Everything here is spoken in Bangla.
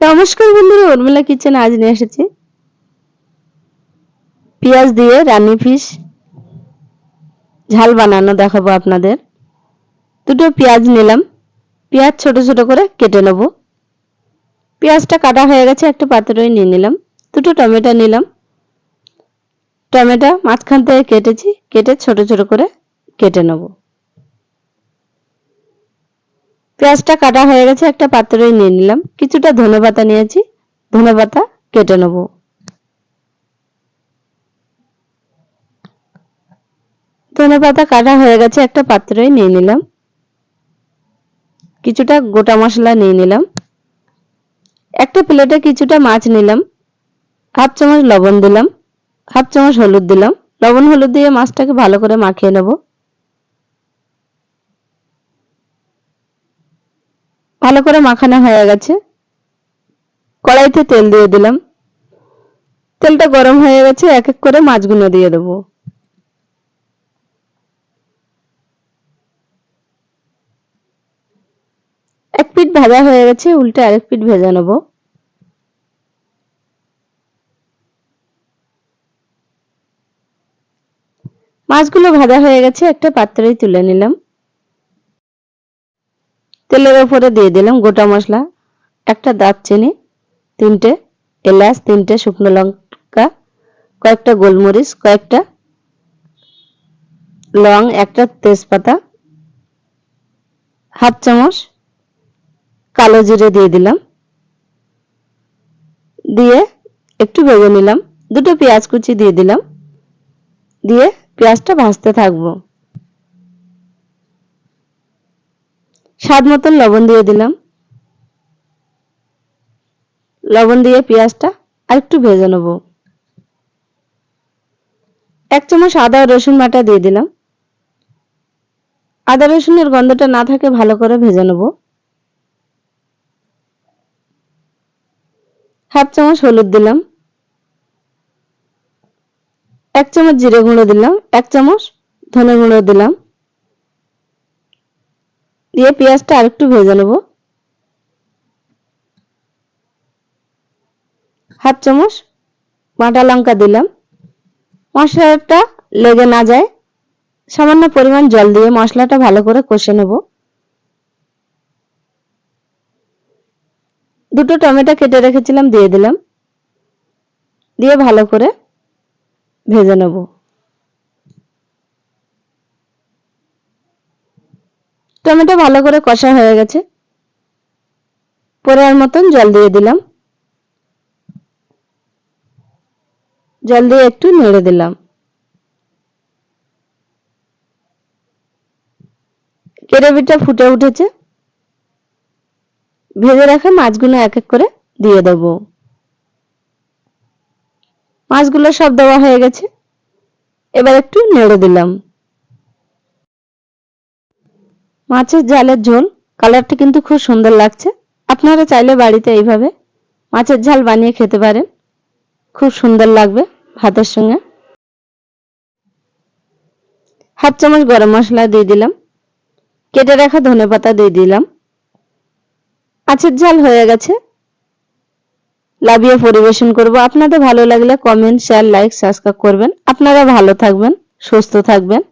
নমস্কার বন্ধুরা, উর্মিলা কিচেন আজ নিয়ে এসেছি। পেঁয়াজ দিয়ে রানি ফিশ, ঝাল বানানো দেখাবো আপনাদের। দুটো পেঁয়াজ নিলাম। পেঁয়াজ ছোট ছোট করে কেটে নেব। পেঁয়াজটা কাটা হয়ে গেছে, একটা পাত্রই নিয়ে নিলাম। দুটো টমেটো নিলাম। টমেটো মাঝখান থেকে কেটেছি, কেটে ছোট ছোট করে কেটে নেব। পেঁয়াজটা কাটা হয়ে গেছে, একটা পাত্রে নিয়ে নিলাম। কিছুটা ধনে পাতা নিয়েছি ধনে পাতা কেটে নেব। ধনে পাতা কাটা হয়ে গেছে, একটা পাত্রে নিয়ে নিলাম। কিছুটা গোটা মশলা নিয়ে নিলাম। একটা প্লেটে কিছুটা মাছ নিলাম। হাফ চামচ লবণ দিলাম। হাফ চামচ হলুদ দিলাম। লবণ হলুদ দিয়ে মাছটাকে ভালো করে মাখিয়ে নেব। ভালো করে মাখানো হয়ে গেছে। কড়াইতে তেল দিয়ে দিলাম। তেলটা গরম হয়ে গেছে এক এক করে মাছগুলো দিয়ে দেবো। এক পিঠ ভাজা হয়ে গেছে, উল্টে আরেক পিঠ ভেজে নেব। মাছগুলো ভাজা হয়ে গেছে, একটা পাত্রেই তুলে নিলাম। তেলের ওপরে দিয়ে দিলাম গোটা মশলা, একটা দারচিনি, তিনটে এলাচ, তিনটে শুকনো লঙ্কা, কয়েকটা গোলমরিচ, কয়েকটা লং, একটা তেজপাতা, হাফ চামচ কালো জিরে দিয়ে দিলাম। দিয়ে একটু ভেজে নিলাম। দুটো পেঁয়াজ কুচি দিয়ে দিলাম। দিয়ে পেঁয়াজটা ভাজতে থাকব। স্বাদ মতন লবণ দিয়ে দিলাম। লবণ দিয়ে পেঁয়াজটা আর একটু ভেজে নেব। এক চামচ আদা রসুন বাটা দিয়ে দিলাম। আদা রসুনের গন্ধটা না থাকে ভালো করে ভেজে নেব। হাফ চামচ হলুদ দিলাম। এক চামচ জিরে গুঁড়ো দিলাম। এক চামচ ধনে গুঁড়ো দিলাম। দিয়ে পেঁয়াজটা আরেকটু ভেজে নেব। হাফ চামচ বাটা লঙ্কা দিলাম। মশলাটা লেগে না যায়, সামান্য পরিমাণ জল দিয়ে মশলাটা ভালো করে কষে নেব। দুটো টমেটো কেটে রেখেছিলাম, দিয়ে দিলাম। দিয়ে ভালো করে ভেজে নেব। টমেটো ভালো করে কষা হয়ে গেছে। পরের মতন জল দিয়ে দিলাম। জল দিয়ে একটু নেড়ে দিলাম। গ্রেভিটা ফুটে উঠেছে। ভেজে রাখা মাছগুলো এক এক করে দিয়ে দেব। মাছগুলো সব দেওয়া হয়ে গেছে। এবার একটু নেড়ে দিলাম। মাছের ঝালের ঝোল, কালারটা কিন্তু খুব সুন্দর লাগছে। আপনারা চাইলে বাড়িতে এইভাবে মাছের ঝাল বানিয়ে খেতে পারেন। খুব সুন্দর লাগবে ভাতের সঙ্গে। হাফ চামচ গরম মশলা দিয়ে দিলাম। কেটে রাখা ধনে পাতা দিয়ে দিলাম। মাছের ঝাল হয়ে গেছে। লাভিয়ে পরিবেশন করব। আপনাদের ভালো লাগলে কমেন্ট শেয়ার লাইক সাবস্ক্রাইব করবেন। আপনারা ভালো থাকবেন, সুস্থ থাকবেন।